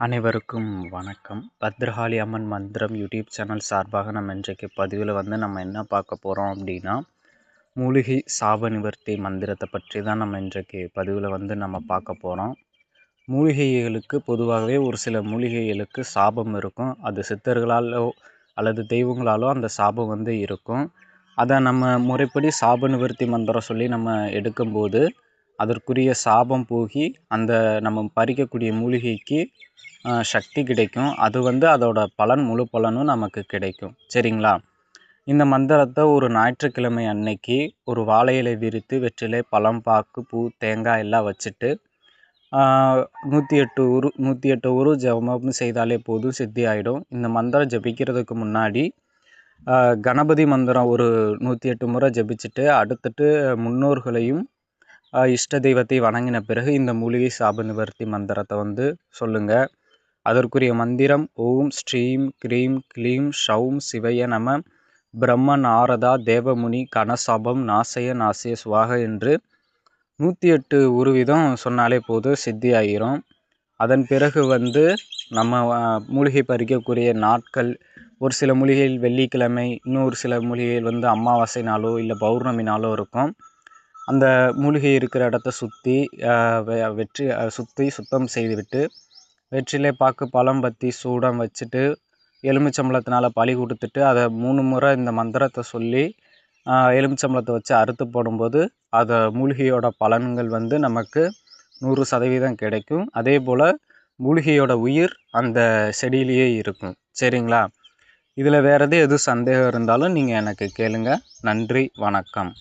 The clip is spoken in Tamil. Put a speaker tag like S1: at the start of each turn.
S1: அனைவருக்கும் வணக்கம். பத்ரகாளி அம்மன் மந்திரம் யூடியூப் சேனல் சார்பாக நம்ம இன்றைக்கு பதிவில் வந்து நம்ம என்ன பார்க்க போகிறோம் அப்படின்னா மூலிகை சாப நிவர்த்தி மந்திரத்தை பற்றி தான் நம்ம இன்றைக்கு பதிவில் வந்து நம்ம பார்க்க போகிறோம் மூலிகைகளுக்கு பொதுவாகவே ஒரு சில மூலிகைகளுக்கு சாபம் இருக்கும். அது சித்தர்களாலோ அல்லது தெய்வங்களாலோ அந்த சாபம் வந்து இருக்கும். அதை நம்ம முறைப்படி சாப நிவர்த்தி மந்திரம் சொல்லி நம்ம எடுக்கும்போது அதற்குரிய சாபம் போகி அந்த நம்ம பறிக்கக்கூடிய மூலிகைக்கு சக்தி கிடைக்கும். அது வந்து அதோட பலன் முழு பலனும் நமக்கு கிடைக்கும். சரிங்களா? இந்த மந்திரத்தை ஒரு ஞாயிற்றுக்கிழமை அன்னைக்கு ஒரு வாழை இலை விரித்து வெற்றிலை பழம் பாக்கு பூ தேங்காய் எல்லாம் வச்சுட்டு நூற்றி எட்டு உரு நூற்றி எட்டு உரு ஜபம் செய்தாலே போதும் சித்தி ஆகிடும் இந்த மந்திரம் ஜபிக்கிறதுக்கு முன்னாடி கணபதி மந்திரம் ஒரு நூற்றி எட்டு முறை ஜபிச்சுட்டு அடுத்துட்டு முன்னோர்களையும் இஷ்ட தெய்வத்தை வணங்கின பிறகு இந்த மூலிகை சாப நிவர்த்தி மந்திரத்தை வந்து சொல்லுங்கள் அதற்குரிய மந்திரம் ஓம் ஸ்ரீம் க்ரீம் க்ளீம் ஷௌம் சிவைய நம பிரம்ம நாரதா தேவமுனி கனசபம் நாசய நாசய சுவாக என்று நூற்றி எட்டு உருவிதம் சொன்னாலே போதும் சித்தி ஆகிரும் அதன் பிறகு வந்து நம்ம மூலிகை பறிக்கக்கூடிய நாட்கள் ஒரு சில மூலிகையில் வெள்ளிக்கிழமை இன்னொரு சில மூலிகையில் வந்து அமாவாசை நாளோ இல்லை பௌர்ணமி நாளோ இருக்கும். அந்த மூலிகை இருக்கிற இடத்த சுற்றி வெற்றி சுற்றி சுத்தம் செய்துவிட்டு வெற்றிலை பாக்கு பழம் பற்றி சூடம் வச்சுட்டு எலுமிச்சம்பழத்தினால பழி கொடுத்துட்டு அதை மூணு முறை இந்த மந்திரத்தை சொல்லி எலுமிச்சம்பழத்தை வச்சு அறுத்து போடும்போது அதை மூலிகையோட பலன்கள் வந்து நமக்கு நூறு சதவீதம் கிடைக்கும். அதே போல் மூலிகையோட உயிர் அந்த செடியிலேயே இருக்கும். சரிங்களா? இதில் வேறு எது எது சந்தேகம் இருந்தாலும் நீங்கள் எனக்கு கேளுங்கள் நன்றி வணக்கம்.